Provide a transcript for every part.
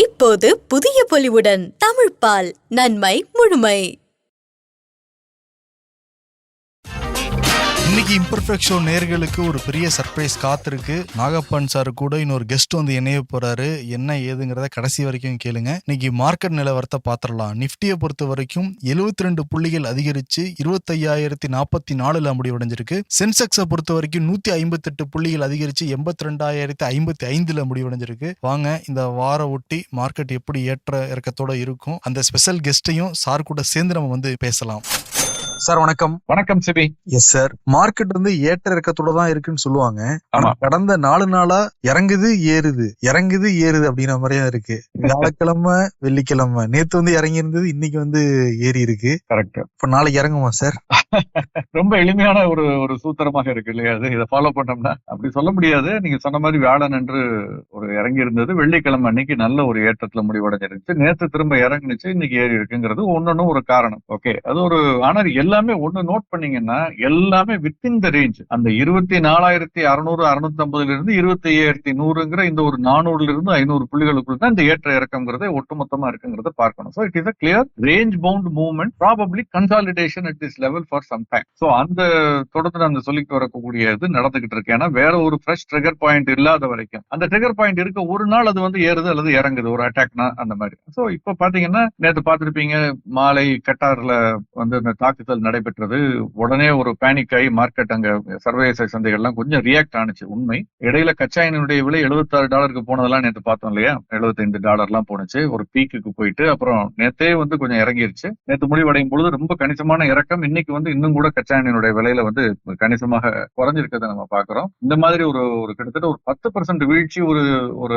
இப்போது புதிய பொலிவுடன் தமிழ்ப்பால் நன்மை முழுமை. இன்னைக்கு இம்பர்ஃபெக்ட் ஷோ நேர்களுக்கு ஒரு பெரிய சர்ப்ரைஸ் காத்திருக்கு. நாகப்பன் சார் கூட இன்னொரு கெஸ்ட் வந்து இணைய போறாரு. என்ன ஏதுங்கிறத கடைசி வரைக்கும் கேளுங்க. இன்னைக்கு மார்க்கெட் நிலவரத்தை பாத்திரலாம் நிப்டியை பொறுத்த வரைக்கும் 72 ரெண்டு புள்ளிகள் அதிகரிச்சு இருபத்தையாயிரத்தி நாற்பத்தி நாலுல முடிவடைஞ்சிருக்கு. சென்செக்ஸை பொறுத்த வரைக்கும் நூத்தி ஐம்பத்தெட்டு புள்ளிகள் அதிகரிச்சு எண்பத்தி ரெண்டாயிரத்தி ஐம்பத்தி ஐந்துல முடிவடைஞ்சிருக்கு. வாங்க இந்த வார ஒட்டி மார்க்கெட் எப்படி ஏற்ற இறக்கத்தோட இருக்கும். அந்த ஸ்பெஷல் கெஸ்ட்டையும் சார் கூட சேர்ந்து நம்ம வந்து பேசலாம். சார் வணக்கம். வணக்கம் சிபி. எஸ் சார் மார்க்கெட் வந்து ஏற்ற இறக்கத்தோட தான் இருக்குன்னு சொல்லுவாங்க. ஆனா. கடந்த நாலு நாளா இறங்குது ஏறுது. இறங்குது ஏறுது அப்படிங்கிற மாதிரியே இருக்கு. வியாழக்கிழமை வெள்ளிக்கிழமை. நேத்து வந்து இறங்கி இருந்தது இன்னைக்கு வந்து ஏறி இருக்கு. கரெக்ட் இப்ப நாளைக்கு இறங்குமா சார் ரொம்ப எளிமையான ஒரு ஒரு சூத்திரமாக இருக்கு இல்லையா? அது இதை ஃபாலோ பண்ணோம்னா அப்படி சொல்ல முடியாது. நீங்க சொன்ன மாதிரி வியாழன் என்று ஒரு இறங்கி இருந்தது வெள்ளிக்கிழமை அன்னைக்கு நல்ல ஒரு ஏற்றத்துல முடிவடைஞ்சிருச்சு நேத்து திரும்ப இறங்குனுச்சு இன்னைக்கு ஏறி இருக்குங்கிறது ஒன்னொன்னும் ஒரு காரணம். ஓகே அது ஒரு ஆனா எல்லாமே ஒண்ணு நோட் பண்ணீங்கன்னா எல்லாமே வித்தின் த ரேஞ்ச் அந்த இருபத்தி நாலாயிரத்தி அறுநூறு அறுநூத்தி ஐம்பதுல இருந்து இருபத்தி ஐயாயிரத்தி நூறுங்கிற இந்த ஒரு நானூறுல இருந்து ஐநூறு புள்ளிகளுக்குள் தான் இந்த ஏற்ற இறக்கங்கிறத ஒட்டுமொத்தமா இருக்குங்கிறத பார்க்கணும். So it is a clear range bound movement probably consolidation at this level for some time so அந்த தொடர்ந்து அந்த சொல்லிட்டு வரக்கூடிய இது நடந்துகிட்டு இருக்கு. ஏன்னா வேற ஒரு ஃப்ரெஷ் ட்ரிகர் பாயிண்ட் இல்லாத வரைக்கும். அந்த ட்ரிகர் பாயிண்ட் இருக்க ஒரு நாள் அது வந்து ஏறுது அல்லது இறங்குது ஒரு அட்டாக்னா அந்த மாதிரி. ஸோ இப்போ பாத்தீங்கன்னா நேற்று பார்த்துருப்பீங்க மாலை கட்டார்ல வந்து அந்த தாக்குதல் நடைபெற்றது. உடனே ஒரு பேனிக் ஆகி மார்க்கெட் அங்க சர்வதேச சந்தைகள்லாம் கொஞ்சம் ரியாக்ட் ஆனுச்சு உண்மை. இடையில கச்சா எண்ணெயுடைய விலை 76 டாலருக்கு போனதெல்லாம் நேற்று பார்த்தோம் இல்லையா? 75 டாலர்லாம் போனுச்சு. ஒரு பீக்குக்கு போயிட்டு அப்புறம் நேத்தே வந்து கொஞ்சம் இறங்கிருச்சு. நேற்று முடிவடையும் பொழுது ரொம்ப கணிசமான இறக்கம். இன்னைக்கு வந்து இன்னும் கூட கச்சா எண்ணெயுடைய விலையில வந்து கணிசமாக குறைஞ்சிருக்கிறத நம்ம பாக்குறோம் இந்த மாதிரி ஒரு ஒரு கிட்டத்தட்ட ஒரு பத்து பர்சன்ட் வீழ்ச்சி ஒரு ஒரு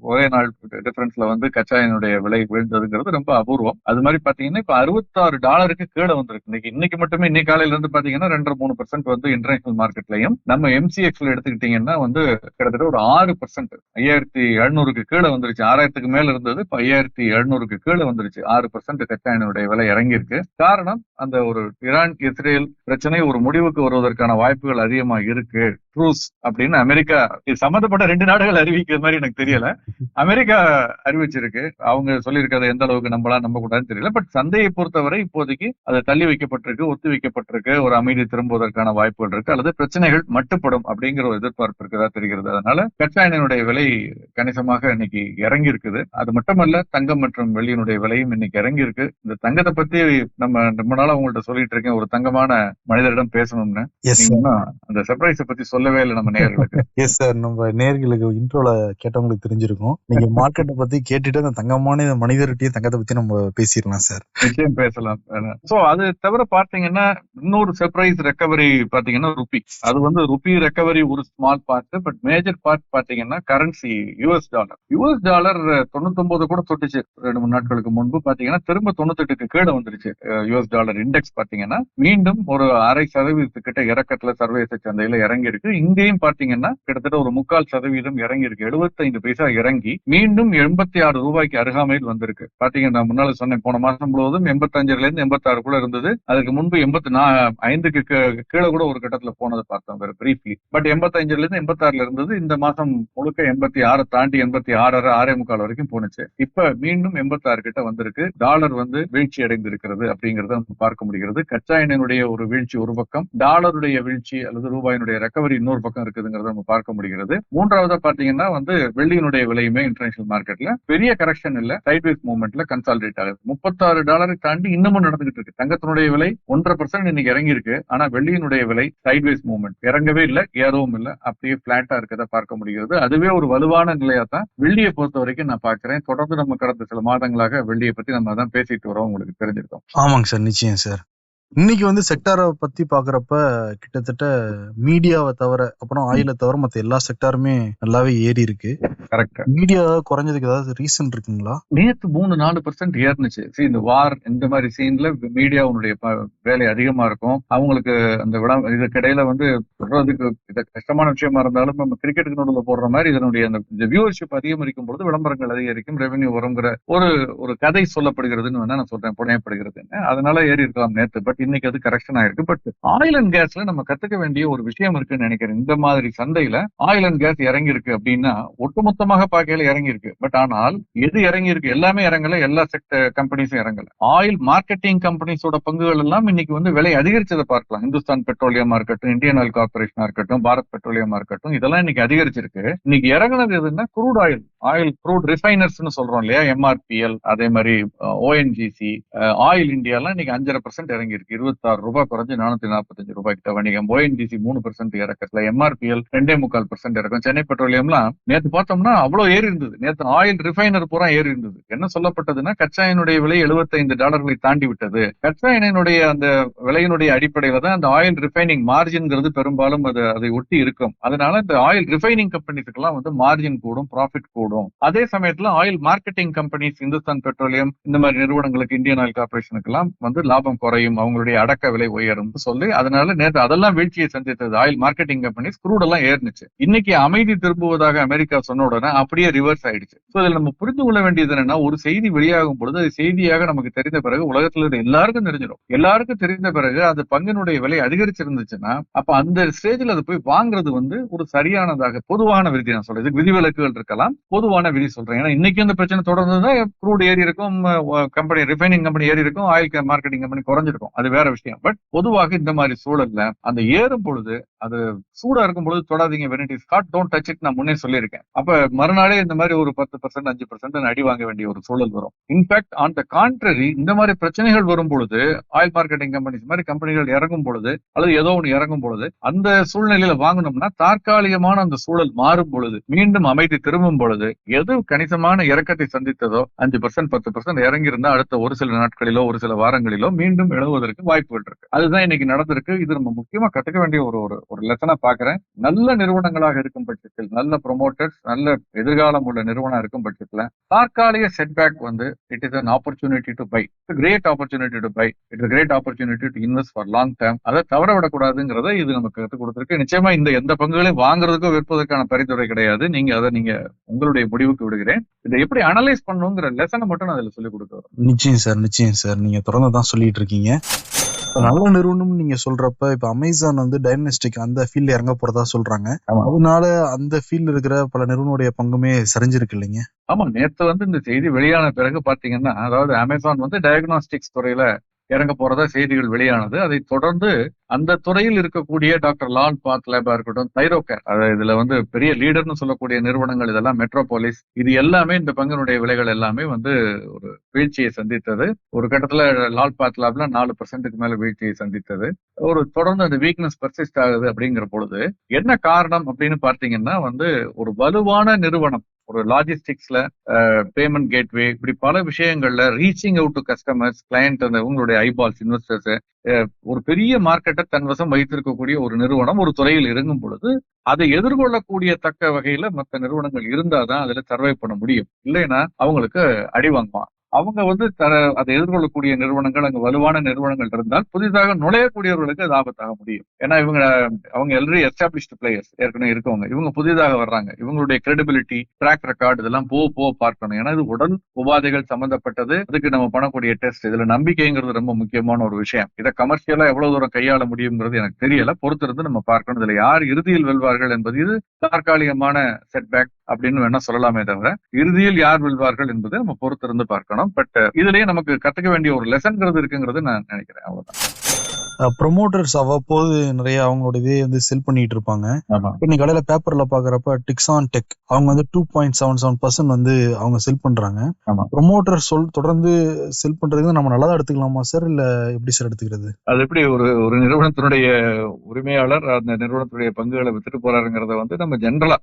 ஒரே நாள் டிஃபரன்ஸ்ல வந்து கச்சா எண்ணெயுடைய விலை விழுந்ததுங்கிறது ரொம்ப அபூர்வம். அது மாதிரி பாத்தீங்கன்னா இப்ப அறுபத்தாறு டாலருக்கு கீழே வந்திருக்கு. இன்னைக்கு இன்னைக்கு மட்டுமே இன்னைக்கு காலையில இருந்து பாத்தீங்கன்னா ரெண்டரை மூணு பர்சன்ட் வந்து இன்டர்நேஷனல் மார்க்கெட்லயும் நம்ம எம்சிஎக்ஸ்ல எடுத்துக்கிட்டீங்கன்னா வந்து கிட்டத்தட்ட ஒரு ஆறு பர்சன்ட் ஐயாயிரத்தி எழுநூறுக்கு கீழே வந்துருச்சு. ஆறாயிரத்துக்கு மேல இருந்தது இப்ப ஐயாயிரத்தி எழுநூறுக்கு கீழே வந்துருச்சு. ஆறு பர்சன்ட் கச்சா எண்ணெயுடைய விலை இறங்கியிருக்கு. காரணம் அந்த ஒரு ஈரான் இஸ்ரேல் பிரச்சனை ஒரு முடிவுக்கு வருவதற்கான வாய்ப்புகள் அதிகமா இருக்கு. ட்ரூஸ் அப்படின்னு அமெரிக்கா இது சம்பந்தப்பட்ட ரெண்டு நாடுகள் அறிவிக்கிற மாதிரி எனக்கு தெரியல. அமெரிக்கா அறிவிச்சிருக்கு. அவங்க சொல்லியிருக்கிறத எந்த அளவுக்கு நம்பலாம் நம்ப கூடாதுன்னு தெரியல. பட் சந்தையை பொறுத்தவரை இப்போதைக்கு அது தள்ளி வைக்கப்பட்டிருக்கு ஒத்தி வைக்கப்பட்டிருக்கு. ஒரு அமைதி திரும்புவதற்கான வாய்ப்புகள் இருக்கு. அல்லது பிரச்சனைகள் மட்டுப்படும் அப்படிங்கிற ஒரு எதிர்பார்ப்பு இருக்கிறதா தெரிகிறது. அதனால கச்சா எண்ணெயினுடைய விலை கணிசமாக இன்னைக்கு இறங்கி இருக்குது அது மட்டுமல்ல தங்கம் மற்றும் வெள்ளியினுடைய விலையும் இன்னைக்கு இறங்கி இருக்கு இந்த தங்கத்தை பத்தி நம்ம ரொம்ப நாளா உங்கள்ட்ட சொல்லிட்டு இருக்கேன். ஒரு தங்கமான மனிதரிடம் பேசணும்னு. அந்த சர்ப்ரைஸ பத்தி சொல்லவே இல்லை நம்ம நேயர்களுக்கு. எஸ் சார் நம்ம நேர்களுக்கு இன்ட்ரோல கேட்டவங்களுக்கு தெரிஞ்சிருக்கும். நீங்க மார்க்கெட்டை பத்தி கேட்டுட்டு அந்த தங்கமான மனிதர்கிட்டயும் தங்கத்தை பத்தி நம்ம பேசிடலாம் சார் நிச்சயம் பேசலாம். சோ அது தவிர பாத்தீங்கன்னா இன்னொரு சர்ப்ரைஸ் ரெக்கவரி பாத்தீங்கன்னா ருபி அது வந்து ருபி ரெக்கவரி ஒரு small part but major part பாத்தீங்கன்னா currency US dollar US dollar தொண்ணூத்தொன்பது கூட தொட்டுச்சு. ரெண்டு மூணு நாட்களுக்கு முன்பு பாத்தீங்கன்னா திரும்ப தொண்ணூத்தெட்டுக்கு கீழே வந்துருச்சு. யூஎஸ் டாலர் இண்டெக்ஸ் பாத்தீங்கன்னா மீண்டும் ஒரு அரை சதவீதத்துக்கிட்ட இறக்கத்துல சர்வதேச சந்தையில இறங்கி இருக்கு இங்கேயும் பாத்தீங்கன்னா கிட்டத்தட்ட ஒரு முக்கால் சதவீதம் இறங்கி இருக்கு 75 பைசா இறங்கி மீண்டும் எண்பத்தி ஆறு ரூபாய்க்கு அருகாமையில் வந்திருக்கு. பாத்தீங்கன்னா முன்னால சொன்னேன் போன மாசம் முழுவதும் எண்பத்தஞ்சுல இருந்து எண்பத்தாறு கூட இருந்தது. அதுக்கு முன்பு எண்பத்தி ஐந்துக்கு கீழே கூட ஒரு கட்டத்துல போனதை பார்த்தோம் வேற பிரீஃப்லி பட் எண்பத்தஞ்சுல இருந்து எண்பத்தாறுல இருந்தது. இந்த மாசம் முழுக்க எண்பத்தி ஆறு தாண்டி எண்பத்தி ஆறு ஆறே முக்கால் வரைக்கும் போனுச்சு இப்ப மீண்டும் எண்பத்தாறு கிட்ட வந்திருக்கு. டாலர் வந்து வீழ்ச்சி அடைந்திருக்கிறது அப்படிங்கறத பார்க்க முடிகிறது. கச்சா எண்ணெயினுடைய ஒரு வீழ்ச்சி ஒரு பக்கம். டாலருடைய வீழ்ச்சி அல்லது ரூபாயினுடைய ரெக்கவரி இன்னொரு பக்கம் இருக்குதுங்கிறத நம்ம பார்க்க முடிகிறது. மூன்றாவதா பாத்தீங்கன்னா வந்து வெள்ளியினுடைய விலையுமே இன்டர்நேஷனல் மார்க்கெட்ல பெரிய கரெக்ஷன் இல்ல. சைட்வேஸ் மூவ்மெண்ட்ல கன்சாலிடேட் ஆகுது. முப்பத்தாறு டாலரை தாண்டி இன்னமும் நடந்துகிட்டு இருக்கு. தங்கத்தினுடைய விலை ஒன்றரை பர்சன்ட் இன்னைக்கு இறங்கி இருக்கு ஆனா வெள்ளியினுடைய விலை சைட்வேஸ் மூவ்மெண்ட் இறங்கவே இல்ல. ஏறவும் இல்ல. அப்படியே பிளாட்டா இருக்கிறத பார்க்க முடிகிறது. அதுவே ஒரு வலுவான நிலையா தான் வெள்ளியை பொறுத்த வரைக்கும் நான் பாக்குறேன் தொடர்ந்து நம்ம கடந்த சில மாதங்களாக வெள்ளியை பத்தி நம்ம தான் பேசிட்டு வரோம். உங்களுக்கு தெரிஞ்சிருக்கோம். ஆமாங்க சார். நிச்சயம் சார். இன்னைக்கு வந்து செக்டாரை பத்தி பாக்குறப்ப கிட்டத்தட்ட மீடியாவை தவிர அப்புறம் ஆயிலை தவிர மத்த எல்லா செக்டாருமே நல்லாவே ஏறி இருக்கு. மீடியா குறைஞ்சதுக்கு ஏதாவது ரீசன் இருக்குங்களா? நேத்து மூணு நாலு பர்சன்ட் ஏறுனுச்சு. See, இந்த வார் இந்த மாதிரி சீன்ல மீடியாவுடைய வேலை அதிகமா இருக்கும். அவங்களுக்கு அந்த விட இதுக்கிடையில வந்து சொல்றதுக்கு இது கஷ்டமான விஷயமா இருந்தாலும் நம்ம கிரிக்கெட்டுக்கு நடுவில் போடுற மாதிரி இதனுடைய அந்த வியூவர்ஷிப் அதிகரிக்கும் பொழுது விளம்பரங்கள் அதிகரிக்கும் ரெவென்யூ வருங்கிற ஒரு ஒரு கதை சொல்லப்படுகிறதுன்னு வேணா நான் சொல்றேன் புனையப்படுகிறது. அதனால ஏறி இருக்கலாம் நேத்து. பட் இன்னைக்கு அது கரெக்ஷன் ஆயிருக்கு. பட் ஆயில் அண்ட் கேஸ்ல நம்ம கத்துக்க வேண்டிய ஒரு விஷயம் இருக்குன்னு நினைக்கிறேன். இந்த மாதிரி சந்தையில ஆயில் அண்ட் கேஸ் இறங்கி இருக்கு அப்படின்னா ஒட்டுமொத்தமாக பார்க்கையில இறங்கி இருக்கு பட் ஆனால் எது இறங்கி இருக்கு எல்லாமே இறங்கல. எல்லா செக்டர் கம்பெனிஸும் இறங்கல. ஆயில் மார்க்கெட்டிங் கம்பெனிஸோட பங்குகள் எல்லாம் இன்னைக்கு வந்து விலை அதிகரிச்சதை பார்க்கலாம். இந்துஸ்தான் பெட்ரோலியமா இருக்கட்டும் இந்தியன் ஆயில் கார்பரேஷனா இருக்கட்டும் பாரத் பெட்ரோலியமா இருக்கட்டும் இதெல்லாம் இன்னைக்கு அதிகரிச்சிருக்கு. இன்னைக்கு இறங்குனது எதுன்னா குரூட் ஆயில் ஆயில் க்ரூட் ரிஃபைனர்ஸ்னு சொல்றோம் இல்லையா? எம்ஆர்பிஎல் அதே மாதிரி ஓஎன்ஜிசி ஆயில் இந்தியாலாம் இன்னைக்கு அஞ்சரை பர்சன்ட் இறங்கி இருக்கு இருபத்தாறு ரூபாய் குறைஞ்சு நானூத்தி நாற்பத்தஞ்சு ரூபாய் கிட்ட வணிகம். ஓஎன்ஜிசி மூணு பர்சன்ட் இறக்கல எம்ஆர்பிஎல் ரெண்டே முக்கால் பர்சன்ட் இறக்கும். சென்னை பெட்ரோலியம்லாம் நேத்து பார்த்தோம்னா அவ்வளவு ஏறி இருந்தது. நேத்து ஆயில் ரிஃபைனர் பூரா ஏறி இருந்தது. என்ன சொல்லப்பட்டதுன்னா கச்சா எண்ணெயுடைய விலை 75 டாலர்களை தாண்டி விட்டது. கச்சா எண்ணெயினுடைய அந்த விலையினுடைய அடிப்படையில தான் அந்த ஆயில் ரிஃபைனிங் மார்ஜின்ங்கிறது பெரும்பாலும் அது அதை ஒட்டி இருக்கும். அதனால இந்த ஆயில் ரிஃபைனிங் கம்பெனிஸ்க்கெல்லாம் வந்து மார்ஜின் கூடும் ப்ராஃபிட் கூடும். அதே சமயத்துல oil marketing companies Hindustan Petroleum இந்த மாதிரி நிறுவனங்களுக்கு இந்தியன் ஆயில் கார்பரேஷனுக்கு எல்லாம் வந்து லாபம் குறையும் அவங்களுடைய அடக்க விலை உயரும் சொல்லி அதனால நேற்று அதெல்லாம் வீழ்ச்சியை சந்தித்தது ஆயில் மார்க்கெட்டிங் கம்பெனிஸ் குரூட் எல்லாம் ஏறினுச்சு. இன்னைக்கு அமைதி திரும்புவதாக அமெரிக்கா சொன்ன உடனே அப்படியே ரிவர்ஸ் ஆயிடுச்சு. சோ இதுல நம்ம புரிந்து கொள்ள வேண்டியது என்னன்னா ஒரு செய்தி வெளியாகும் பொழுது அது செய்தியாக நமக்கு தெரிந்த பிறகு உலகத்துல இருந்து எல்லாருக்கும் தெரிஞ்சிடும். எல்லாருக்கும் தெரிந்த பிறகு அது பங்கினுடைய விலை அதிகரிச்சிருந்துச்சுன்னா அப்ப அந்த ஸ்டேஜ்ல அது போய் வாங்குறது வந்து ஒரு சரியானதாக பொதுவான விருதி நான் சொல்றேன். இதுக்கு விதிவிலக்குகள் இருக்கலாம். பொதுவான விதி சொல்றேன். ஏன்னா இன்னைக்கு அந்த பிரச்சனை தொடர்ந்து க்ரூட் ஏறி இருக்கும் கம்பெனி ரிஃபைனிங் கம்பெனி ஏறி இருக்கும் ஆயில் மார்க்கெட்டிங் கம்பெனி குறைஞ்சிருக்கும். அது வேற விஷயம். பட் பொதுவாக இந்த மாதிரி சூழல்ல அந்த ஏறும் பொழுது அது சூடா இருக்கும் பொழுது தொடாதீங்க when it is hot don't touch it நான் முன்னே சொல்லியிருக்கேன். அப்ப மறுநாளே இந்த மாதிரி ஒரு பத்து பர்சன்ட் அஞ்சு பர்சன்ட் அடி வாங்க வேண்டிய ஒரு சூழல் வரும். இன்ஃபேக்ட் ஆன் த கான்ட்ரரி இந்த மாதிரி பிரச்சனைகள் வரும் பொழுது ஆயில் மார்க்கெட்டிங் கம்பெனிஸ் மாதிரி கம்பெனிகள் இறங்கும் பொழுது அல்லது ஏதோ ஒன்று இறங்கும் பொழுது அந்த சூழ்நிலையில வாங்கணும்னா தற்காலிகமான அந்த சூழல் மாறும் பொழுது மீண்டும் அமைதி திரும்பும் பொழுது எது கணிசமான இறக்கத்தை சந்தித்ததோ அஞ்சு பர்சன்ட் பத்து பர்சன்ட் இறங்கியிருந்தா அடுத்த ஒரு சில நாட்களிலோ ஒரு சில வாரங்களிலோ மீண்டும் எழுவதற்கு வாய்ப்புகள் இருக்கு. அதுதான் இன்னைக்கு நடந்திருக்கு. இது நம்ம முக்கியமா கத்துக்க வேண்டிய ஒரு ஒரு ஒரு லெசனை பாக்குறேன். நல்ல நிறுவனங்களாக இருக்கும் பட்சத்தில் நல்ல ப்ரொமோட்டர்ஸ் நல்ல எதிர்காலம் உள்ள நிறுவனம் இருக்கும் பட்சத்துல தற்காலிக செட்பேக் வந்து it is an opportunity to buy great opportunity to buy it's great opportunity to invest for long term அதை தவற விடக்கூடாதுங்கிறத இது நமக்கு கற்றுக் கொடுத்துருக்கு. நிச்சயமா இந்த எந்த பங்குகளையும் வாங்குறதுக்கோ விற்பதற்கான பரிந்துரை கிடையாது. நீங்க அதை நீங்க உங்களுடைய முடிவுக்கு விடுகிறேன். இதை எப்படி அனலைஸ் பண்ணுங்கிற லெசனை மட்டும் நான் அதுல சொல்லிக் கொடுக்குறேன் நிச்சயம் சார் நிச்சயம் சார். நீங்க தொடர்ந்து தான் சொல்லிட்டு இருக்கீங்க. நல்ல நிறுவனம் நீங்க சொல்றப்ப இப்ப அமேசான் வந்து டைனஸ்டிக் அந்த ஃபீல்ட்ல இறங்க போறதா சொல்றாங்க. அதனால அந்த ஃபீல்ட்ல இருக்கிற பல நிறுவனுடைய பங்குமே சரிஞ்சிருக்கு இல்லைங்க ஆமா நேத்து வந்து இந்த செய்தி வெளியான பிறகு பாத்தீங்கன்னா அதாவது அமேசான் வந்து டயக்னாஸ்டிக்ஸ் துறையில இறங்க போறதா செய்திகள் வெளியானது. அதை தொடர்ந்து அந்த துறையில் இருக்கக்கூடிய டாக்டர் லால் பாத் லேபா இருக்கட்டும் தைரோகேர் இதுல வந்து பெரிய லீடர்னு சொல்லக்கூடிய நிறுவனங்கள் இதெல்லாம் மெட்ரோபாலிஸ் இது எல்லாமே இந்த பங்கினுடைய விலைகள் எல்லாமே வந்து ஒரு வீழ்ச்சியை சந்தித்தது. ஒரு கட்டத்துல லால் பாத் லேப்ல நாலு பர்சன்ட்டுக்கு மேல வீழ்ச்சியை சந்தித்தது. ஒரு தொடர்ந்து அந்த வீக்னஸ் பர்சிஸ்ட் ஆகுது அப்படிங்கிற பொழுது என்ன காரணம் அப்படின்னு பார்த்தீங்கன்னா வந்து ஒரு வலுவான நிறுவனம் ஒரு லாஜிஸ்டிக்ஸ்ல பேமெண்ட் கேட்வே இப்படி பல விஷயங்கள்ல reaching out to customers client அந்த உங்களுடைய ஐபால்ஸ் இன்வெஸ்டர்ஸ் ஒரு பெரிய மார்க்கெட்டை தன்வசம் வைத்திருக்கக்கூடிய ஒரு நிறுவனம் ஒரு துறையில் இறங்கும் பொழுது அதை எதிர்கொள்ளக்கூடிய தக்க வகையில மற்ற நிறுவனங்கள் இருந்தாதான் அதுல சர்வை பண்ண முடியும். இல்லைன்னா அவங்களுக்கு அடி வாங்குவான் அவங்க வந்து தர அதை எதிர்கொள்ளக்கூடிய நிறுவனங்கள் அங்கு வலுவான நிறுவனங்கள் இருந்தால் புதிதாக நுழையக்கூடியவர்களுக்கு அது ஆபத்தாக முடியும். ஏன்னா இவங்க அவங்க ஆல்ரெடி எஸ்டாப்ளிஷ்டு பிளேயர்ஸ் ஏற்கனவே இருக்கவங்க. இவங்க புதிதாக வர்றாங்க. இவங்களுடைய கிரெடிபிலிட்டி ட்ராக் ரெக்கார்டு இதெல்லாம் போ போ பார்க்கணும். ஏன்னா இது உடல் உபாதைகள் சம்பந்தப்பட்டது. அதுக்கு நம்ம பண்ணக்கூடிய டெஸ்ட் இதுல நம்பிக்கைங்கிறது ரொம்ப முக்கியமான ஒரு விஷயம். இதை கமர்ஷியலா எவ்வளவு தூரம் கையாள முடியுங்கிறது எனக்கு தெரியல. பொறுத்திருந்து நம்ம பார்க்கணும். இதுல யார் இறுதியில் வெல்வார்கள் என்பது இது தற்காலிகமான செட்பேக் அப்படின்னு வேணா சொல்லலாமே தவிர இறுதியில் யார் வெல்வார்கள் என்பதை நம்ம பொறுத்திருந்து பார்க்கணும். பட் இதுலயே நமக்கு கத்துக்க வேண்டிய ஒரு லெசன்ங்கிறது இருக்குங்கிறது நான் நினைக்கிறேன். அவ்வளவுதான். ப்ரொமோட்டர்ஸ் அவ்வப்போது நிறைய அவங்களோட இதே வந்து செல் பண்ணிட்டு இருப்பாங்க. நீ காலையில பேப்பர்ல பாக்குறப்ப டிக்ஸான் டெக் அவங்க வந்து two point seven seven percent வந்து அவங்க செல் பண்றாங்க. ப்ரொமோட்டர் சொல் தொடர்ந்து செல் பண்றதுக்கு நம்ம நல்லதா எடுத்துக்கலாமா சார் இல்ல எப்படி சார் எடுத்துக்கிறது? அது எப்படி ஒரு ஒரு நிறுவனத்தினுடைய உரிமையாளர் அந்த நிறுவனத்துடைய பங்குகளை வித்துட்டு போறாருங்கிறத வந்து நம்ம ஜென்ரலா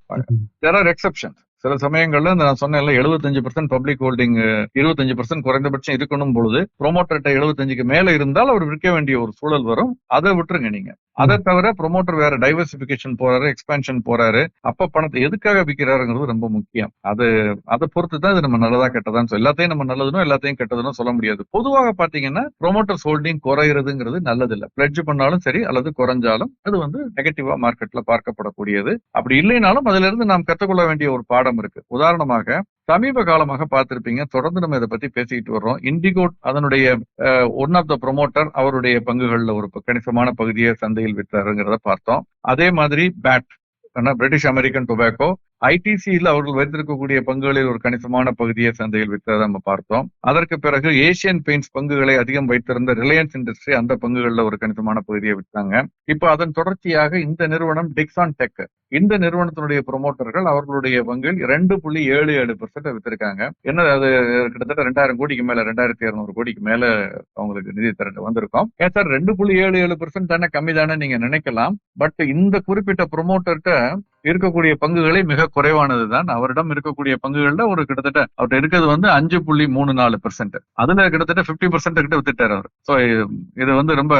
தேர் ஆர் எக்ஸப்ஷன் சில சமயங்கள்ல இந்த நான் சொன்னேன்ல எழுபத்தஞ்சு பர்சன்ட் பப்ளிக் ஹோல்டிங் இருபத்தஞ்சு பர்சன்ட் குறைந்தபட்சம் இருக்கணும் பொழுது ப்ரோமோட்டர்கிட்ட எழுபத்தஞ்சுக்கு மேல இருந்தால் அவர் விற்க வேண்டிய ஒரு சூழல் வரும். அதை விட்டுருங்க நீங்க. அதை தவிர ப்ரொமோட்டர் வேற டைவர்சிபிகேஷன் போறாரு எக்ஸ்பான்ஷன் போறாரு. அப்ப பணத்தை எதுக்காக விற்கிறாருங்கிறது ரொம்ப முக்கியம். அது அதை பொறுத்து தான் இது நம்ம நல்லதா கெட்டதான்னு சொல்லி எல்லாத்தையும் நம்ம நல்லதுனும் எல்லாத்தையும் கெட்டதுன்னு சொல்ல முடியாது. பொதுவாக பாத்தீங்கன்னா ப்ரொமோட்டர்ஸ் ஹோல்டிங் குறையிறதுங்கிறது நல்லது இல்ல பிளட்ஜ் பண்ணாலும் சரி அல்லது குறைஞ்சாலும் அது வந்து நெகட்டிவா மார்க்கெட்ல பார்க்கப்படக்கூடியது. அப்படி இல்லைனாலும் அதுல இருந்து நாம் கற்றுக்கொள்ள வேண்டிய ஒரு பாடம் இருக்கு. உதாரணமாக சமீப காலமாக பார்த்திருப்பீங்க. தொடர்ந்து நம்ம இதை பத்தி பேசிக்கிட்டு வர்றோம். இண்டிகோ அதனுடைய ஒன் ஆஃப் த ப்ரொமோட்டர் அவருடைய பங்குகளில் ஒரு கணிசமான பகுதியை சந்தையில் விற்றாருங்கிறத பார்த்தோம். அதே மாதிரி பேட் பிரிட்டிஷ் அமெரிக்கன் டொபாக்கோ ஐடிசியில் அவர்கள் வைத்திருக்கக்கூடிய பங்குகளில் ஒரு கணிசமான பகுதியை சந்தையில் விற்றதை நம்ம பார்த்தோம். அதற்கு பிறகு ஏசியன் பெயிண்ட்ஸ் பங்குகளை அதிகம் வைத்திருந்த ரிலையன்ஸ் இண்டஸ்ட்ரி அந்த பங்குகளில் ஒரு கணிசமான பகுதியை விற்றாங்க இப்போ அதன் தொடர்ச்சியாக இந்த நிறுவனம் டிக்ஸான் டெக் இந்த நிறுவனத்தினுடைய ப்ரொமோட்டர்கள் அவர்களுடைய பங்கில் ரெண்டு புள்ளி ஏழு ஏழு பெர்சென்ட் வித்திருக்காங்க. என்ன அது கிட்டத்தட்ட ரெண்டாயிரம் கோடிக்கு மேல ரெண்டாயிரத்தி இருநூறு கோடிக்கு மேல அவங்களுக்கு நிதி திரட்டு வந்திருக்கோம். ஏன் சார் ரெண்டு புள்ளி ஏழு ஏழு பெர்சென்ட் தானே கம்மி தானே நீங்க நினைக்கலாம். பட் இந்த குறிப்பிட்ட ப்ரொமோட்டர்கிட்ட இருக்கக்கூடிய பங்குகளே மிக குறைவானது தான். அவரிடம் இருக்கக்கூடிய பங்குகள்ல ஒரு கிட்டத்தட்ட அவர்கிட்ட இருக்கிறது வந்து அஞ்சு புள்ளி மூணு நாலு பெர்சென்ட் அதுல கிட்டத்தட்ட பிப்டி பெர்சென்ட் கிட்ட வித்துட்டாரு அவர். சோ இது வந்து ரொம்ப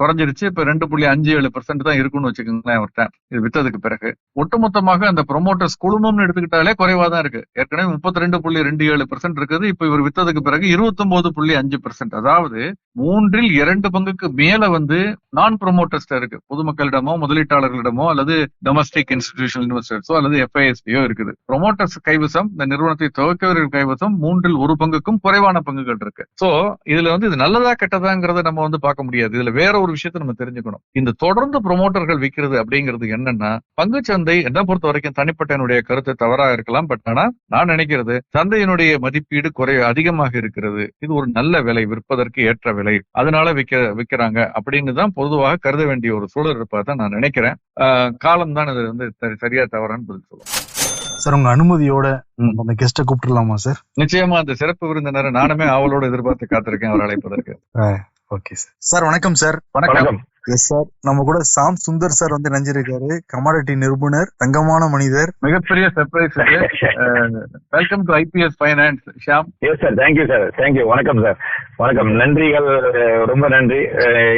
குறைஞ்சிருச்சு. இப்ப ரெண்டு புள்ளி அஞ்சு ஏழு பெர்சென்ட் தான் இருக்குன்னு வச்சுக்கோங்களேன் அவர்கிட்ட. இது வித்ததுக்கு பிறகு. ஒட்டுமொத்தமாக அந்த ப்ரொமோட்டர்ஸ் குழுமம்னு எடுத்துக்கிட்டாலே குறைவா தான் இருக்கு. ஏற்கனவே முப்பத்தி ரெண்டு புள்ளி ரெண்டு ஏழு பெர்சென்ட் இருக்குது. இப்ப இவர் வித்ததுக்கு பிறகு இருபத்தி ஒன்பது புள்ளி அஞ்சு பெர்சென்ட் அதாவது மூன்றில் இரண்டு பங்குக்கு மேல வந்து நான் ப்ரொமோட்டர்ஸ்ட இருக்கு. பொதுமக்களிடமோ முதலீட்டாளர்களிடமோ அல்லது டொமஸ்டிக் இன்ஸ்டிடியூஷனல் இன்வெஸ்டர்ஸோ அல்லது எஃப்ஐஎஸ்பியோ இருக்குது. ப்ரொமோட்டர்ஸ் கைவசம் இந்த நிறுவனத்தை துவக்கவர்கள் கைவசம் மூன்றில் ஒரு பங்குக்கும் குறைவான பங்குகள் இருக்கு. சோ இதுல வந்து இது நல்லதா கெட்டதாங்கிறத நம்ம வந்து பார்க்க முடியாது. இதுல வேற ஒரு விஷயத்த நம்ம தெரிஞ்சுக்கணும். இந்த தொடர்ந்து ப்ரொமோட்டர்கள் விற்கிறது அப்படிங்கிறது என்னன்னா பங்கு பங்குச்சந்தை என்ன பொறுத்த வரைக்கும் தனிப்பட்ட என்னுடைய கருத்து தவறா இருக்கலாம். பட் ஆனா நான் நினைக்கிறது சந்தையினுடைய மதிப்பீடு குறை அதிகமாக இருக்கிறது. இது ஒரு நல்ல விலை விற்பதற்கு ஏற்ற விலை. அதனால விற்க விற்கிறாங்க அப்படின்னு தான் பொதுவாக கருத வேண்டிய ஒரு சூழல் இருப்பா தான் நான் நினைக்கிறேன். காலம் தான் இது வந்து சரியா தவறான்னு பதில் சொல்லுவோம். சார் உங்க அனுமதியோட அந்த கெஸ்ட கூப்பிட்டுலாமா சார்? நிச்சயமா அந்த சிறப்பு விருந்தினரை நானுமே அவளோட எதிர்பார்த்து காத்திருக்கேன் அவர் அழைப்பதற்கு. Okay sir. சார் வணக்கம் சார். வணக்கம். எஸ் சார் நம்ம கூட சாம் சுந்தர் சார் வந்து நினைஞ்சிருக்காரு கமாடிட்டி நிபுணர் தங்கமான மனிதர். மிகப்பெரிய surprise welcome to IPS finance Sham yes sir thank you sir thank you வணக்கம் சார் வணக்கம். நன்றிகள். ரொம்ப நன்றி.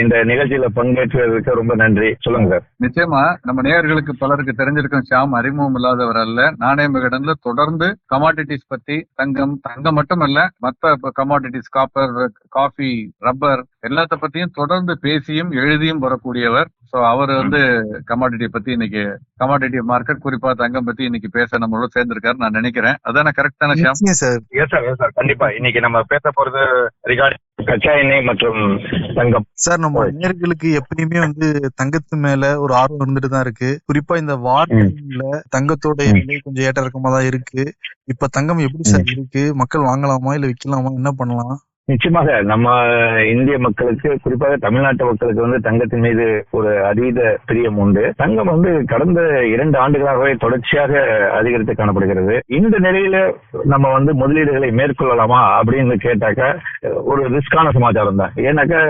இந்த நிகழ்ச்சியில பங்கேற்றதுக்கு ரொம்ப நன்றி. சொல்லுங்க சார் நிச்சயமா நம்ம நேயர்களுக்கு பலருக்கு தெரிஞ்சிருக்கும் ஷாம். அறிமுகம் இல்லாதவர் அல்ல. நாணய விகடன்ல தொடர்ந்து கமாடிட்டிஸ் பத்தி தங்கம் தங்கம் மட்டுமல்ல மத்த கமாடிட்டிஸ் காப்பர் காஃபி ரப்பர் எல்லாத்த பத்தியும் தொடர்ந்து பேசியும் எழுதியும் வரக்கூடியவர். சோ அவர் வந்து கமாடிட்டி பத்தி இன்னைக்கு கமாடிட்டி மார்க்கெட் குறிப்பா தங்கம் பத்தி இன்னைக்கு பேச நம்மளோட சேர்ந்திருக்காரு நான் நினைக்கிறேன். அதான கரெக்டான sir. Yes sir yes sir கண்டிப்பா. இன்னைக்கு நம்ம பேச போறது ரிகார்டிங் கச்சா எண்ணெய் மற்றும் தங்கம். சார் நம்ம நேர்களுக்கு எப்பயுமே வந்து தங்கத்து மேல ஒரு ஆர்வம் இருந்துட்டு தான் இருக்கு. குறிப்பா இந்த வார் டைம்ல தங்கத்தோட விலை கொஞ்சம் ஏற்ற இறக்கமா தான் இருக்கு. இப்ப தங்கம் எப்படி சார் இருக்கு? மக்கள் வாங்கலாமா இல்ல விற்கலாமா? என்ன பண்ணலாம்? நிச்சயமாக நம்ம இந்திய மக்களுக்கு குறிப்பாக தமிழ்நாட்டு மக்களுக்கு வந்து தங்கத்தின் மீது ஒரு அதீத பிரியம் உண்டு. தங்கம் வந்து கடந்த இரண்டு ஆண்டுகளாகவே தொடர்ச்சியாக அதிகரித்து காணப்படுகிறது. இந்த நிலையில நம்ம வந்து முதலீடுகளை மேற்கொள்ளலாமா அப்படின்னு கேட்டாக்க ஒரு ரிஸ்கான சமாச்சாரம் தான். ஏன்னாக்கா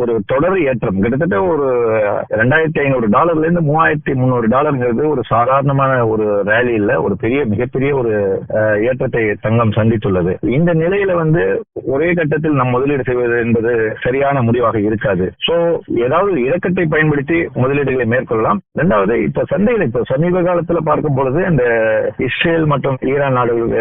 ஒரு தொடர் ஏற்றம் கிட்டத்தட்ட ஒரு ரெண்டாயிரத்தி ஐநூறு டாலர்ல இருந்து மூவாயிரத்தி முந்நூறு டாலர்ங்கிறது ஒரு சாதாரணமான ஒரு ரேலியில ஒரு பெரிய மிகப்பெரிய ஒரு ஏற்றத்தை தங்கம் சந்தித்துள்ளது. இந்த நிலையில வந்து ஒரே கட்டத்தில் இடத்தில் நம் முதலீடு செய்வது என்பது சரியான முடிவாக இருக்காது. சோ ஏதாவது இறக்கத்தை பயன்படுத்தி முதலீடுகளை மேற்கொள்ளலாம். இரண்டாவது இப்ப சந்தையில் இப்ப சமீப காலத்துல பார்க்கும் பொழுது இந்த இஸ்ரேல் மற்றும் ஈரான் நாடுகள்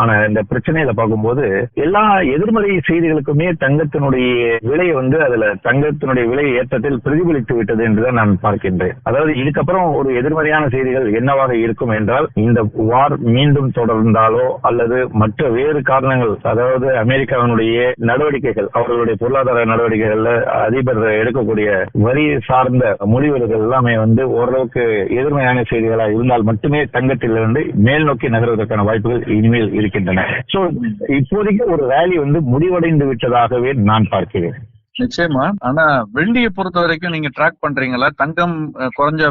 ஆன இந்த பிரச்சனையில பார்க்கும்போது எல்லா எதிர்மறை செய்திகளுக்குமே தங்கத்தினுடைய விலை வந்து அதுல தங்கத்தினுடைய விலை ஏற்றத்தில் பிரதிபலித்து விட்டது என்றுதான் நான் பார்க்கின்றேன். அதாவது இதுக்கப்புறம் ஒரு எதிர்மறையான செய்திகள் என்னவாக இருக்கும் என்றால் இந்த வார் மீண்டும் தொடர்ந்தாலோ அல்லது மற்ற வேறு காரணங்கள் அதாவது அமெரிக்காவினுடைய நடவடிக்கைகள் அவர்களுடைய பொருளாதார நடவடிக்கைகள்ல அதிபர் எடுக்கக்கூடிய வரி சார்ந்த முடிவுகள் எல்லாமே வந்து ஓரளவுக்கு எதிர்மையான செய்திகளா இருந்தால் மட்டுமே தங்கத்திலிருந்து மேல் நோக்கி நகர்வதற்கான வாய்ப்புகள் இனிமேல் இருக்கின்றன. சோ இப்போதைக்கு ஒரு ரேலி வந்து முடிவடைந்து விட்டதாகவே நான் பார்க்கிறேன். நிச்சயமா. ஆனா வெள்ளியை பொறுத்த வரைக்கும் நீங்க ட்ராக் பண்றீங்களா? தங்கம் குறைஞ்ச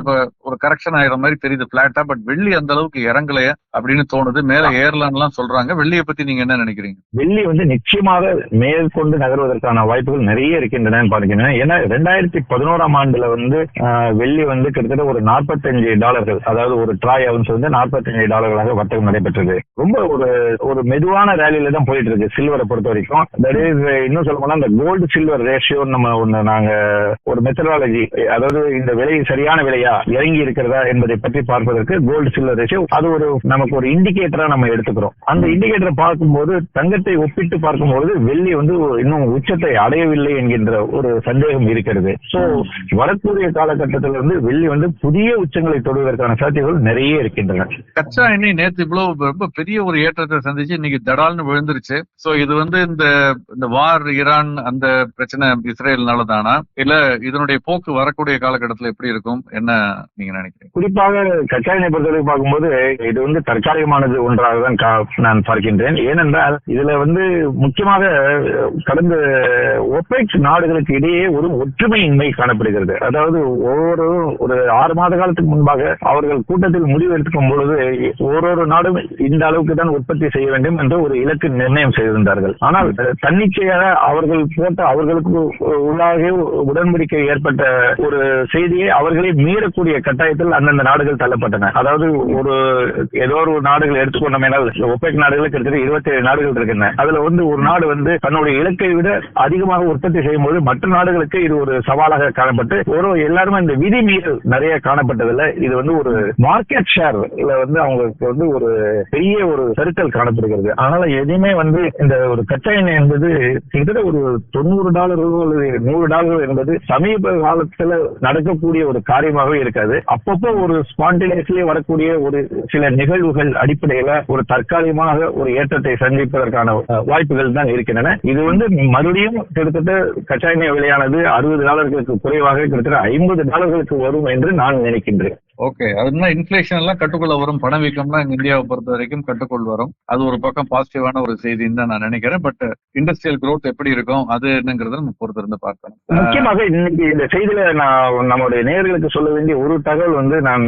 ஒரு கரெக்ஷன் ஆயிர மாதிரி தெரியுது பிளாட்டா பட் வெள்ளி அந்த அளவுக்கு இறங்கலையா அப்படின்னு தோணுது. மேல ஏறலாம்லாம் சொல்றாங்க. வெள்ளியை பத்தி நீங்க என்ன நினைக்கிறீங்க? வெள்ளி வந்து நிச்சயமாக மேற்கொண்டு நகர்வதற்கான வாய்ப்புகள் நிறைய இருக்கின்றன பார்க்கிறேன் ஏன்னா ரெண்டாயிரத்தி பதினோராம் ஆண்டுல வந்து வெள்ளி வந்து கிட்டத்தட்ட ஒரு நாற்பத்தஞ்சு டாலர்கள் அதாவது ஒரு ட்ராய் அவன்ஸ் வந்து நாற்பத்தஞ்சு டாலர்களாக வர்த்தகம் நடைபெற்றது. ரொம்ப ஒரு ஒரு மெதுவான ரேலியில தான் போயிட்டு இருக்கு சில்வரை பொறுத்த வரைக்கும். தட் இஸ் இன்னும் சொல்ல போனா இந்த கோல்டு சில்வர் ரேஷியோ நம்ம ஒண்ணு நாங்க ஒரு மெத்தடாலஜி அதாவது இந்த விலை சரியான விலையா இறங்கி இருக்கிறதா என்பதை பற்றி பார்ப்பதற்கு கோல்டு சில்வர் ரேஷியோ அது ஒரு நமக்கு ஒரு இண்டிகேட்டரா நம்ம எடுத்துக்கிறோம். அந்த இண்டிகேட்டரை பார்க்கும்போது தங்கத்தை ஒப்பிட்டு பார்க்கும்போது வெள்ளி வந்து இன்னும் உச்சத்தை அடையவில்லை என்கின்ற ஒரு சந்தேகம் இருக்கிறது. சோ வரக்கூடிய காலகட்டத்தில் வந்து வெள்ளி வந்து புதிய உச்சங்களை தொடுவதற்கான சாத்தியங்கள் நிறைய இருக்கின்றன. கச்சா எண்ணெய் நேத்து இவ்வளவு ரொம்ப பெரிய ஒரு ஏற்றத்தை சந்திச்சு இன்னைக்கு தடால்னு விழுந்துருச்சு. சோ இது வந்து இந்த இந்த வார் ஈரான் அந்த பிரச்சனை இஸ்ரேல்னால தானா? இல்ல இதனுடைய போக்கு வரக்கூடிய காலகட்டத்துல எப்படி இருக்கும்? என்ன நீங்க நினைக்கிறீங்க? குறிப்பாக கச்சா எண்ணெய் பொறுத்தவரைக்கும் பார்க்கும்போது இது வந்து தற்காலிகமானது ஒன்றாக தான் நான் பார்க்கின்றேன். ஏனென்றால் இதுல வந்து முக்கியமாக கடந்த ஒப்பெக் நாடுகளுக்கு இடையே ஒரு ஒற்றுமையின்மை காணப்படுகிறது. அதாவது ஒவ்வொரு ஒரு ஆறு மாத காலத்துக்கு முன்பாக அவர்கள் கூட்டத்தில் முடிவு எடுத்துக்கும் பொழுது ஓரொரு நாடும் இந்த அளவுக்கு தான் உற்பத்தி செய்ய வேண்டும் என்று ஒரு இலக்கு நிர்ணயம் செய்திருந்தார்கள். ஆனால் தன்னிச்சையாக அவர்கள் போட்ட அவர்களுக்கு உள்ளாக உடன்படிக்கை ஏற்பட்ட ஒரு செய்தியை அவர்களே மீறக்கூடிய கட்டாயத்தில் அந்தந்த நாடுகள் தள்ளப்பட்டன. அதாவது ஒரு ஏதோ ஒரு நாடுகள் எடுத்துக்கொண்டோம் என்றால் ஒப்பேக் நாடுகள் கிட்டத்தட்ட இருபத்தி ஏழு நாடுகள் இருக்கின்றன. அதுல வந்து ஒரு நாடு வந்து தன்னுடைய இலக்கை விட அதிகமாக உற்பத்தி செய்யும் போது மற்ற நாடுகளுக்கு இது ஒரு சவாலாக காணப்பட்டு ஒரு எல்லாருமே இந்த விதி மீறல் நிறைய காணப்பட்டதுல இது வந்து ஒரு மார்க்கெட் ஷேர்ல வந்து அவங்களுக்கு வந்து ஒரு பெரிய ஒரு சருக்கல் காணப்படுகிறது. அதனால எதையுமே வந்து இந்த ஒரு கச்சா எண்ணெய் என்பது கிட்டத்தட்ட ஒரு தொண்ணூறு டாலர் கொள்வது நூறு டாலர்கள் என்பது சமீப காலத்துல நடக்கக்கூடிய ஒரு காரியமாகவே இருக்காது. அப்பப்போ ஒரு ஸ்பான்டேனியஸ்லி வரக்கூடிய ஒரு சில நிகழ்வுகள் அடிப்படையில ஒரு தற்காலிகமாக ஒரு ஏற்றத்தை சந்திப்பதற்கான வாய்ப்புகள் தான் இருக்கின்றன. இது வந்து மறுபடியும் கிட்டத்தட்ட கச்சா எண்ணெய் விலையானது அறுபது டாலர்களுக்கு குறைவாக கிட்டத்தட்ட ஐம்பது டாலர்களுக்கு வரும் என்று நான் நினைக்கின்றேன். ஓகே அதுனா இன்ஃபிளேஷன் எல்லாம் கட்டுக்குள்ள வரும். பணவீக்கம்லாம் இங்க இந்தியாவை பொறுத்த வரைக்கும் கட்டுக்குள் வரும். அது ஒரு பக்கம் பாசிட்டிவான ஒரு செய்தின்னு தான் நான் நினைக்கிறேன். பட் இண்டஸ்ட்ரியல் growth எப்படி இருக்கும் அது என்னங்கிறத நம்ம பொறுத்து இருந்து பார்க்கணும் முக்கியமாக இன்னைக்கு இந்த செய்தியில நான் நம்முடைய நேயர்களுக்கு சொல்ல வேண்டிய ஒரு தகவல் வந்து நான்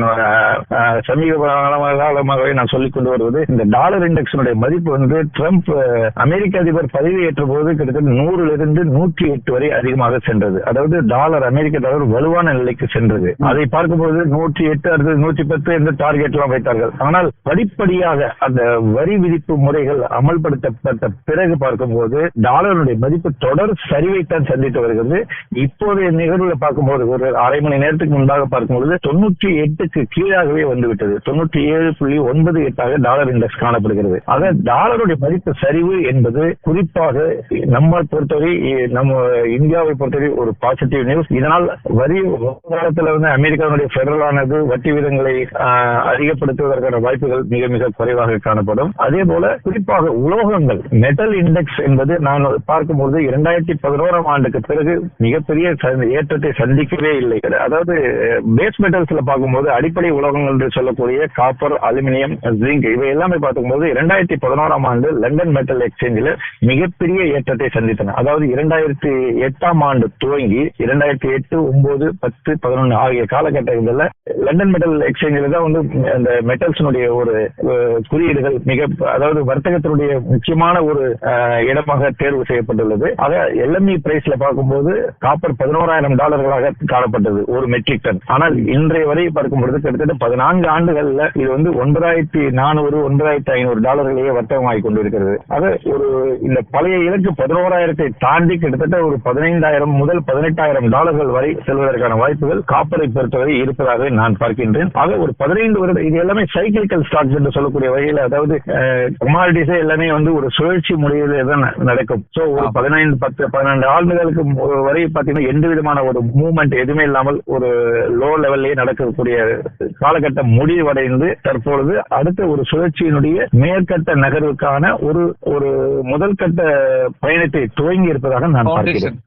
சமீப காலமாக- காலமாகவே நான் சொல்லிக் கொண்டு வருவது இந்த டாலர் இண்டெக்ஸினுடைய மதிப்பு வந்து ட்ரம்ப் அமெரிக்க அதிபர் பதவியேற்ற போது கிட்டத்தட்ட நூறுல இருந்து நூற்றி எட்டு வரை அதிகமாக சென்றது. அதாவது டாலர் அமெரிக்க டாலர் வலுவான நிலைக்கு சென்றது. அதை பார்க்கும்போது நூற்றி எட்டு அடுத்தது நூற்றி பத்து என்று டார்கெட் எல்லாம் வைத்தார்கள். ஆனால் படிப்படியாக அந்த வரி விதிப்பு முறைகள் அமல்படுத்தப்பட்ட பிறகு பார்க்கும்போது டாலருடைய மதிப்பு தொடர் சரிவைத்தான் சந்தித்து வருகிறது. இப்போதைய நிகழ்வுல பார்க்கும்போது ஒரு அரை மணி நேரத்துக்கு முன்பாக பார்க்கும்போது தொண்ணூற்றி எட்டுக்கு கீழாகவே வந்துவிட்டது. தொண்ணூற்றி ஏழு புள்ளி ஒன்பது எட்டாக டாலர் இண்டெக்ஸ் காணப்படுகிறது. ஆக டாலருடைய மதிப்பு சரிவு என்பது குறிப்பாக நம்ம பொறுத்தவரை நம்ம இந்தியாவை பொறுத்தவரை ஒரு பாசிட்டிவ் நியூஸ் இதனால் வரி காலத்துல வந்து அமெரிக்காவுடைய பெடரலானது வட்டி விதங்களை அதிகப்படுத்துவதற்கான வாய்ப்புகள் மிக மிக குறைவாக காணப்படும். அதே போல குறிப்பாக உலோகங்கள் மெட்டல் இண்டெக்ஸ் என்பது நான் பார்க்கும்போது இரண்டாயிரத்தி பதினோராம் ஆண்டுக்கு பிறகு மிகப்பெரிய ச- ஏற்றத்தை சந்திக்கவே இல்லை. அதாவது பேஸ் மெட்டல்ஸ்ல பார்க்கும்போது அடிப்படை உலோகங்கள் என்று சொல்லக்கூடிய காப்பர் அலுமினியம் ஜிங்க் இவை எல்லாமே பார்க்கும்போது இரண்டாயிரத்தி பதினோராம் ஆண்டு லண்டன் மெட்டல் எக்ஸ்சேஞ்சில் மிகப்பெரிய ஏற்றத்தை சந்தித்தன. அதாவது இரண்டாயிரத்தி எட்டாம் ஆண்டு துவங்கி இரண்டாயிரத்தி எட்டு ஒன்பது பத்து பதினொன்று ஆகிய காலகட்டங்களில் லண்டன் மெட்டல் எக்ஸ்சேஞ்சில் தான் வந்து அந்த மெட்டல்ஸினுடைய ஒரு குறியீடுகள் மிக அதாவது வர்த்தகத்தினுடைய முக்கியமான ஒரு இடமாக தேர்வு செய்யப்பட்டுள்ளது. ஆக எல்எம்இ பிரைஸ்ல பார்க்கும்போது காப்பர் பதினோராயிரம் டாலர்களாக காணப்பட்டது ஒரு மெட்ரிக் டன் ஆனால் இன்றைய வரை பார்க்கும்பொழுது கிட்டத்தட்ட பதினான்கு ஆண்டுகள்ல இது வந்து ஒன்பதாயிரத்தி நானூறு ஒன்பதாயிரத்தி ஐநூறு டாலர்களையே வர்த்தகமாகி கொண்டிருக்கிறது. ஆக ஒரு இந்த பழைய இலக்கு பதினோராயிரத்தை தாண்டி கிட்டத்தட்ட ஒரு பதினைந்தாயிரம் முதல் பதினெட்டாயிரம் டாலர்கள் வரை செல்வதற்கான வாய்ப்புகள் காப்பரை பொறுத்தவரை இருப்பதாக நான் பார்க்கின்றேன். ஆக ஒரு பதினைந்து வருட இது எல்லாமே சைக்கிளிக்கல் ஸ்டாக்ஸ் என்று சொல்லக்கூடிய வகையில் அதாவது கமாடிட்டிஸே எல்லாமே வந்து ஒரு சுழற்சி முறையிலே தான் நடக்கும். சோ ஒரு பதினைந்து பத்து பன்னெண்டு ஆண்டுகளுக்கு வரை பார்த்தீங்கன்னா எந்த விதமான ஒரு மூவ்மெண்ட் எதுவுமே இல்லாமல் ஒரு லோ லெவல்லே நடக்கக்கூடிய காலகட்டம் முடிவடைந்து தற்பொழுது அடுத்த ஒரு சுழற்சியினுடைய மேற்கட்ட நகர்வுக்கான ஒரு ஒரு முதல் கட்ட பயணத்தை துவங்கி இருப்பதாக நான் பார்க்கிறேன்.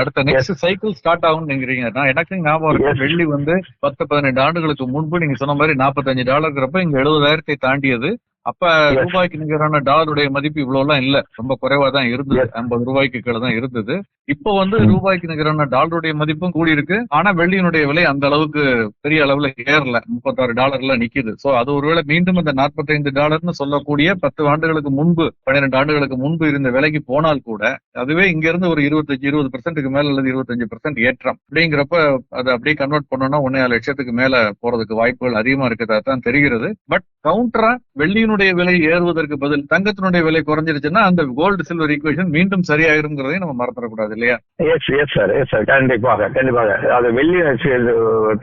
அடுத்த நெக்ஸ்ட் சைக்கிள் ஸ்டார்ட் ஆகும் எனக்கு ஞாபகம். வெள்ளி வந்து பத்து பதினெட்டு ஆண்டுகளுக்கு முன்பு நீங்க சொன்ன மாதிரி நாற்பத்தஞ்சு டாலர்ங்கிறப்ப இங்க எழுபதாயிரத்தை தாண்டியது. அப்ப. ரூபாய்க்கு நிகரான டாலருடைய மதிப்பு இவ்வளவு எல்லாம் இல்ல. ரொம்ப குறைவா தான் இருந்தது. ஐம்பது ரூபாய்க்கு கீழே தான் இருந்தது. இப்போ வந்து. ரூபாய்க்கு நிகரான டாலருடைய மதிப்பும் கூடி இருக்கு ஆனா வெள்ளியினுடைய விலை அந்த அளவுக்கு பெரிய அளவுல ஏறல. முப்பத்தாறு டாலர்ல நிக்குது. சோ அது ஒருவேளை மீண்டும் அந்த நாற்பத்தைந்து டாலர்னு சொல்லக்கூடிய பத்து ஆண்டுகளுக்கு முன்பு பன்னிரெண்டு ஆண்டுகளுக்கு முன்பு இருந்த விலைக்கு போனால் கூட அதுவே இங்க இருந்து ஒரு இருபத்தஞ்சு இருபது பெர்சென்ட்டுக்கு மேல அல்லது இருபத்தஞ்சு பெர்சென்ட் ஏற்றம். அப்படிங்கிறப்ப அதை அப்படியே கன்வெர்ட் பண்ணோம்னா ஒன்னே லட்சத்துக்கு மேல போறதுக்கு வாய்ப்புகள் அதிகமா இருக்கதா தான் தெரிகிறது. பட் கவுண்டரா வெள்ளியினுடைய விலை ஏறுவதற்கு பதில் தங்கத்தினுடைய விலை குறைஞ்சிருச்சுன்னா அந்த கோல்டு சில்வர் ஈக்குவேஷன் மீண்டும் சரியாயிருங்கிறதையும் நம்ம மறந்துடக்கூடாது இல்லையா? Yes yes sir yes sir கண்டிப்பாக கண்டிப்பாக. அது வெள்ளி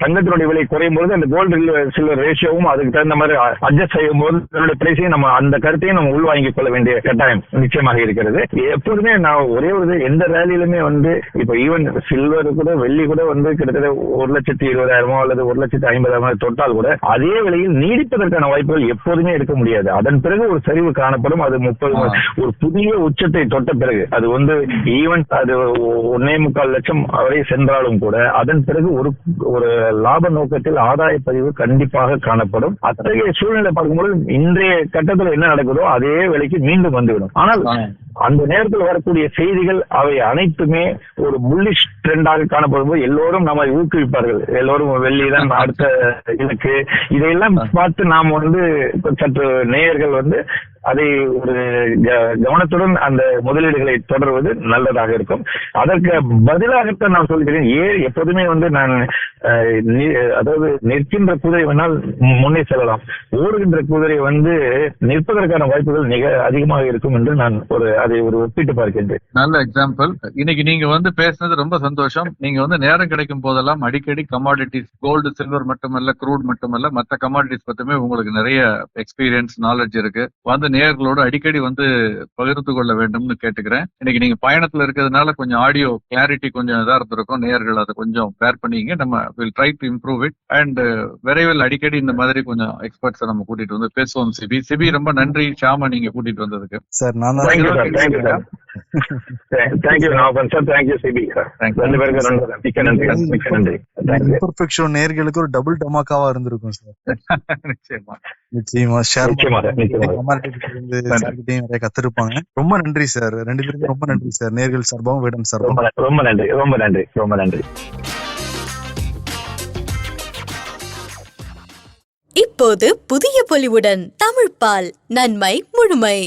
தங்கத்தினுடைய விலை குறையும் போது அந்த கோல்டு சில்வர் ரேஷியோவும் அதுக்கு தகுந்த மாதிரி அட்ஜஸ்ட் செய்யும் போது அதனுடைய பிரைஸையும் நம்ம அந்த கருத்தையும் நம்ம உள்வாங்கிக் கொள்ள வேண்டிய கட்டாயம் நிச்சயமாக இருக்கிறது. எப்போதுமே நான் ஒரே ஒரு எந்த ரேலியிலுமே வந்து இப்போ ஈவன் சில்வர் கூட வெள்ளி கூட வந்து கிட்டத்தட்ட ஒரு லட்சத்தி இருபதாயிரமோ அல்லது ஒரு லட்சத்தி ஐம்பதாயிரமோ தொட்டால் கூட அதே விலையில் நீடிப்பதற்கான வாய்ப்புகள் எப்போதுமே எடுக்க முடியாது. அதன் பிறகு ஒரு சரிவு காணப்படும். அது முப்பது. ஒரு புதிய உச்சத்தை தொட்ட பிறகு அது வந்து ஈவன் அது ஒன்னே முக்கால் லட்சம் வரை சென்றாலும் கூட அதன் பிறகு ஒரு ஒரு லாப நோக்கத்தில் ஆதாய பதிவு கண்டிப்பாக காணப்படும். அத்தகைய சூழ்நிலை பார்க்கும்போது இன்றைய கட்டத்தில் என்ன நடக்குதோ அதே விலைக்கு மீண்டும் வந்துவிடும். ஆனால் அந்த நேரத்தில் வரக்கூடிய செய்திகள் அவை அனைத்துமே ஒரு புல்லிஷ் ட்ரெண்டாக காணப்படும் போது எல்லோரும் நம்மை ஊக்குவிப்பார்கள். எல்லோரும் வெள்ளி தான் அடுத்த இலக்கு இதையெல்லாம் பார்த்து நாம் வந்து சற்று நேயர்கள் வந்து அதை ஒரு கவனத்துடன் அந்த முதலீடுகளை தொடர்வது நல்லதாக இருக்கும். அதற்கு பதிலாகத்தான் நான் சொல்கிறேன் ஏன் எப்போதுமே வந்து நான் அதாவது நிற்கின்ற குதிரை வேணால் முன்னே செல்லலாம். ஓடுகின்ற குதிரை வந்து நிற்பதற்கான வாய்ப்புகள் மிக அதிகமாக இருக்கும் என்று நான் ஒரு அதை ஒரு ஒப்பிட்டு பார்க்கின்றேன். நல்ல எக்ஸாம்பிள் இன்னைக்கு நீங்க வந்து பேசுனது ரொம்ப சந்தோஷம். நீங்க வந்து நேரம் கிடைக்கும் போதெல்லாம் அடிக்கடி கமாடிட்டிஸ் கோல்டு சில்வர் மட்டுமல்ல க்ரூட் மட்டுமல்ல மற்ற கமாடிட்டிஸ் பத்தியுமே உங்களுக்கு நிறைய எக்ஸ்பீரியன்ஸ் நாலேஜ் இருக்கு. வந்து நேயர்களோடு அடிக்கடி வந்து பகிர்ந்து கொள்ள வேண்டும்னு கேட்டுக்கிறேன். இன்னைக்கு நீங்க பயணத்துல இருக்கிறதுனால கொஞ்சம் ஆடியோ கிளாரிட்டி கொஞ்சம் இதா இருந்திருக்கும். நேயர்கள் அதை கொஞ்சம் பேர் பண்ணிங்க. நம்ம will try to improve it and விரைவில் அடிக்கடி இந்த மாதிரி கொஞ்சம் எக்ஸ்பர்ட்ஸை நம்ம கூட்டிட்டு வந்து பேசுவோம் சிபி. சிபி ரொம்ப நன்றி. ஷாமா நீங்க கூட்டிட்டு வந்ததுக்கு. சார் நான் நேர்களுக்கு ஒரு டபுள் டமாக்காவா இருந்திருக்கும் சார் நிச்சயமா. நிச்சயமா ஷேர் நிறைய கத்திருப்பாங்க. ரொம்ப நன்றி சார் ரெண்டு பேருக்கும் ரொம்ப நன்றி சார் நேர்கள் சார்பாகவும் வேடம் சார்பாகவும். ரொம்ப நன்றி ரொம்ப நன்றி ரொம்ப நன்றி இப்போது புதிய பொலிவுடன் தமிழ் பால் நன்மை முழுமை.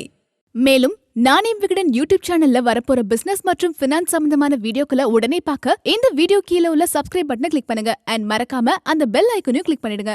மேலும் நானே விகடன் யூடியூப் சேனல்ல வரப்போற பிசினஸ் மற்றும் பினான்ஸ் சம்பந்தமான வீடியோக்களை உடனே பார்க்க இந்த வீடியோ கீழே உள்ள சப்ஸ்கிரைப் பட்டனை கிளிக் பண்ணுங்க. அண்ட் மறக்காம அந்த பெல் ஐக்கனையும் கிளிக் பண்ணிடுங்க.